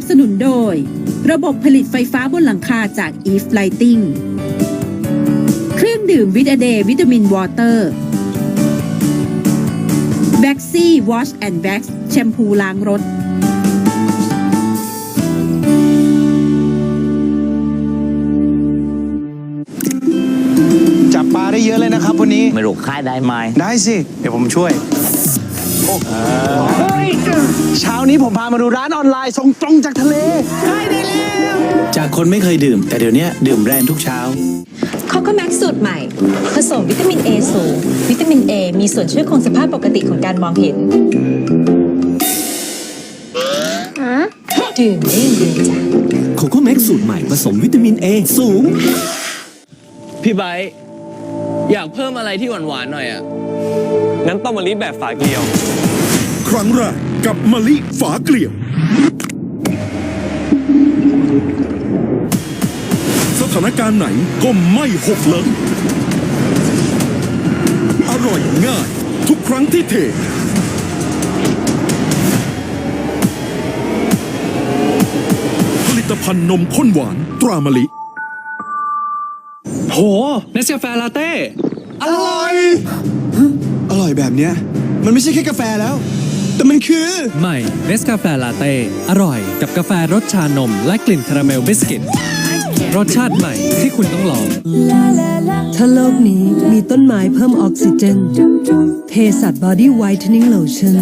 นับสนุนโดย ระบบผลิตไฟฟ้าบนหลังคาจาก Eve Lighting เครื่องดื่มวิตาเดย์วิตามินวอเตอร์ b a x y Wash and Wax แชมพูล้างรถ จับปลาได้เยอะเลยนะครับวันนี้ ไม่รู้ค่ายได้ไหมได้สิ เดี๋ยวผมช่วย เช้านี้ผมพามาดูร้านออนไลน์ส่งตรงจากทะเลจากคนไม่เคยดื่ม แต่เดี๋ยวนี้ดื่มแบรนด์ทุกเช้าคอ c แม็กสูตรใหม่ ผสมวิตามิน A สูงวิตามิน A มีส่วนช่วยคงสภาพปกติของการมองเห็นดื่มได้อย่างเดียวจ้ะโคโค่แม็กสูตรใหม่ผสมวิตามินเอสูง พี่ไบร์ทอยากเพิ่มอะไรที่หวานๆหน่อยอะงั้นต้มมะลิแบบฝาเกลียว ครั้งแรกกับมะลิฝาเกลียว สถานการณ์ไหนก็ไม่หกเลิกอร่อยง่าย ทุกครั้งที่เทผลิตภัณฑ์นมข้นหวานตรามะลิ โหเนสกาแฟลาเต้ อร่อย อร่อยแบบเนี้ย มันไม่ใช่แค่กาแฟแล้ว แต่มันคือ ใหม่เนสกาแฟลาเต้ อร่อยกับกาแฟรสชานม และกลิ่นคาราเมลบิสกิต รสชาติใหม่ที่คุณต้องลอง ถ้าโลกนี้มีต้นไม้เพิ่มออกซิเจนเภสัชบอดี้ไวท์เทนนิ่งโลชั่น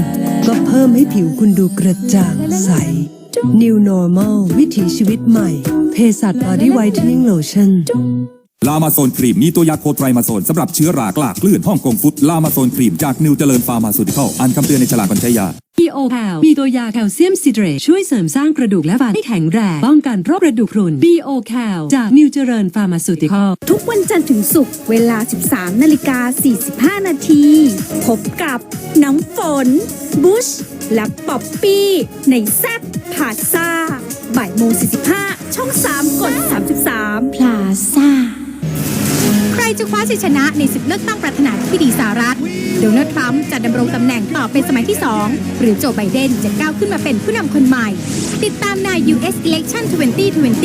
ก็เพิ่มให้ผิวคุณดูกระจ่างใส New Normal วิถีชีวิตใหม่ เภสัชบอดี้ไวท์เทนนิ่งโลชั่น ลามาโซนครีมมีตัวยาโคไตรมาโซนสำหรับเชื้อรากลากคลื่นห้องกงฟุตลามาโซนครีมจากนิวเจริญฟาร์มาซูติคอลอ่านคำเตือนในฉลากก่อนใช้ยา BO แคลมีตัวยาแคลเซียมซิเดรตช่วยเสริมสร้างกระดูกและฟันให้แข็งแรงป้องกันโรคกระดูกพรุน BO แคลจากนิวเจริญฟาร์มาซูติคอลทุกวันจันทร์ถึงศุกร์เวลา 13นาฬิกา45 นาทีพบกับน้ำฝน บุช และป๊อปปี้ ในแซบพาซ่าบ่ายโมง45 ช่อง3 จะคว้าชัยชนะในศึกเลือกตั้งประธานาธิบดีสหรัฐ โดนัลด์ทรัมป์จะดำรงตำแหน่งต่อเป็นสมัยที่ 2 หรือโจไบเดนจะก้าวขึ้นมาเป็นผู้นำคนใหม่ ติดตามใน US Election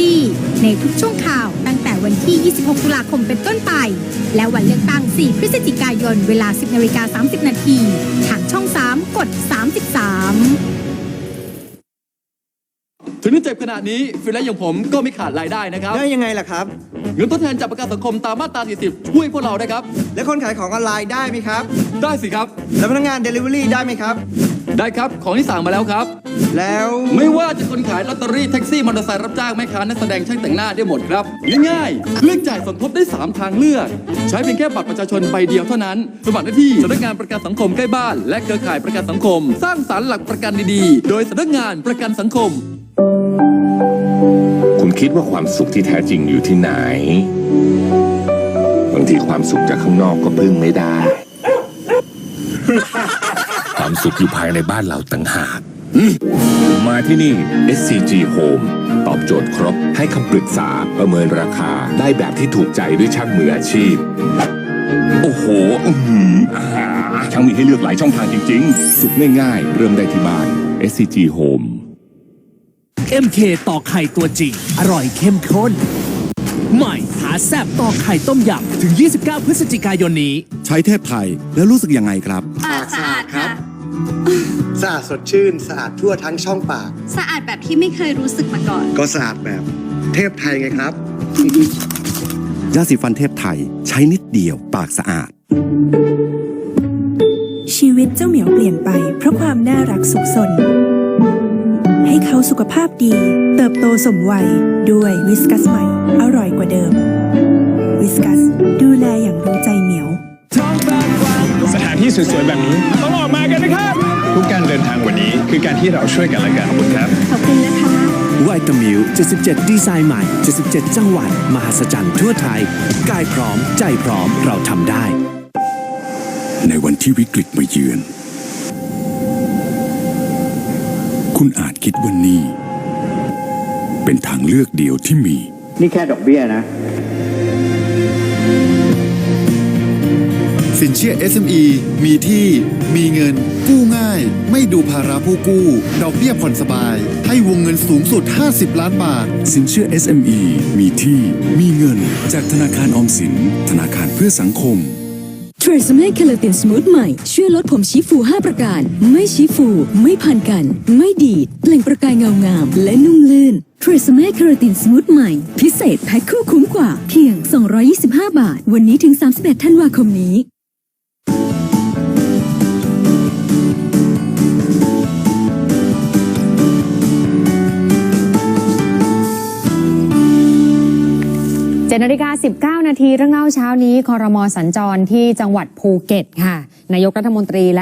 2020 ในทุกช่วงข่าวตั้งแต่วันที่ 26 ตุลาคมเป็นต้นไป และวันเลือกตั้ง 4 พฤศจิกายน เวลา 10นาฬิกา30 นาทีทางช่อง 3 กด 33 บขนาดนี้ฟิลแลนซ์อย่างผมก็ไม่ขาดรายได้นะครับได้ยังไงล่ะครับ เงินทดแทนจากประกันสังคมตามมาตรา 40 ช่วยพวกเราได้ครับ และคนขายของออนไลน์ได้ไหมครับ ได้สิครับ แล้วพนักงาน Delivery ได้ไหมครับ ได้ครับของที่สั่งมาแล้วครับ แล้วไม่ว่าจะคนขายลอตเตอรี่แท็กซี่มอเตอร์ไซค์รับจ้างแม่ค้านักแสดงช่างแต่งหน้าได้หมดครับ ง่ายๆ เลือกจ่ายสมทบได้ 3 ทางเลือก ใช้เพียงแค่บัตรประชาชนใบเดียวเท่านั้นสมัครได้ที่สำนักงานประกันสังคมใกล้บ้าน และเครือข่ายประกันสังคม สร้างสารรค์หลักประกันดีๆ โดยสำนักงานประกันสังคม คุณคิดว่าความสุขที่แท้จริงอยู่ที่ไหน บางทีความสุขจากข้างนอกก็พึ่งไม่ได้ ความสุขอยู่ภายในบ้านเราต่างหากอืมมาที่นี่ SCG Home ตอบโจทย์ครบ ให้คำปรึกษาประเมินราคาได้แบบที่ถูกใจด้วยช่างมืออาชีพ โอ้โหอื้อหืออาช่างมีให้เลือกหลายช่องทางจริง ๆ สุขง่ายๆ เริ่มได้ที่บ้าน SCG Home MK ต่อไข่ตัวจริง อร่อยเข้มข้น ใหม่หาแซบต่อไข่ต้มยำถึง 29 พฤศจิกายนนี้ ใช้เทพไทยแล้วรู้สึกยังไงครับ ปากสะอาดครับสะอาดสดชื่น สะอาดทั่วทั้งช่องปาก สะอาดแบบที่ไม่เคยรู้สึกมาก่อน ก็สะอาดแบบเทพไทยไงครับ ยาสีฟันเทพไทย ใช้นิดเดียวปากสะอาด ชีวิตเจ้าเหมียวเปลี่ยนไปเพราะความน่ารักสุขสน ให้เขาสุขภาพดี เติบโตสมวัยด้วยวิสกัสใหม่ อร่อยกว่าเดิม วิสกัส ดูแลอย่างรู้ใจเหมียว สถานที่สวยๆแบบนี้ต้องออกมากันนะครับ ทุกการเดินทางวันนี้คือการที่เราช่วยกันและกันขอบคุณครับ ขอบคุณนะคะไวตามิล77 ดีไซน์ใหม่ 77 จังหวัด มหัศจรรย์ทั่วไทย กายพร้อม ใจพร้อม เราทำได้ ในวันที่วิกฤตมาเยือน คุณอาจคิดว่านี่ เป็นทางเลือกเดียวที่มี นี่แค่ดอกเบี้ยนะ สินเชื่อ SME มีที่ มีเงิน กู้ง่าย ไม่ดูภาระผู้กู้ ดอกเบี้ยผ่อนสบาย ให้ให้วงเงินสูงสุด 50 ล้านบาท สินเชื่อ SME มีที่ มีเงิน จากธนาคารออมสิน ธนาคารเพื่อสังคมเท รซเม่เคลาตินสมูทใหม่ ช่วยลดผมชี้ฟู 5 ประการ ไม่ชี้ฟู ไม่พันกัน ไม่ดีดเปล่งประกายเงางาม และนุ่มลื่นเทรซเม่เคลาตินสมูทใหม่ พิเศษแพ็คคู่คุ้มกว่า เพียง 225 บาท วันนี้ถึง 31 ธันวาคมนี้ เจ็ดนาฬิกา19 นาทีเรื่องเล่าเช้านี้คอรมอสัญจรที่จังหวัดภูเก็ตค่ะ นายกรัฐมนตรีและ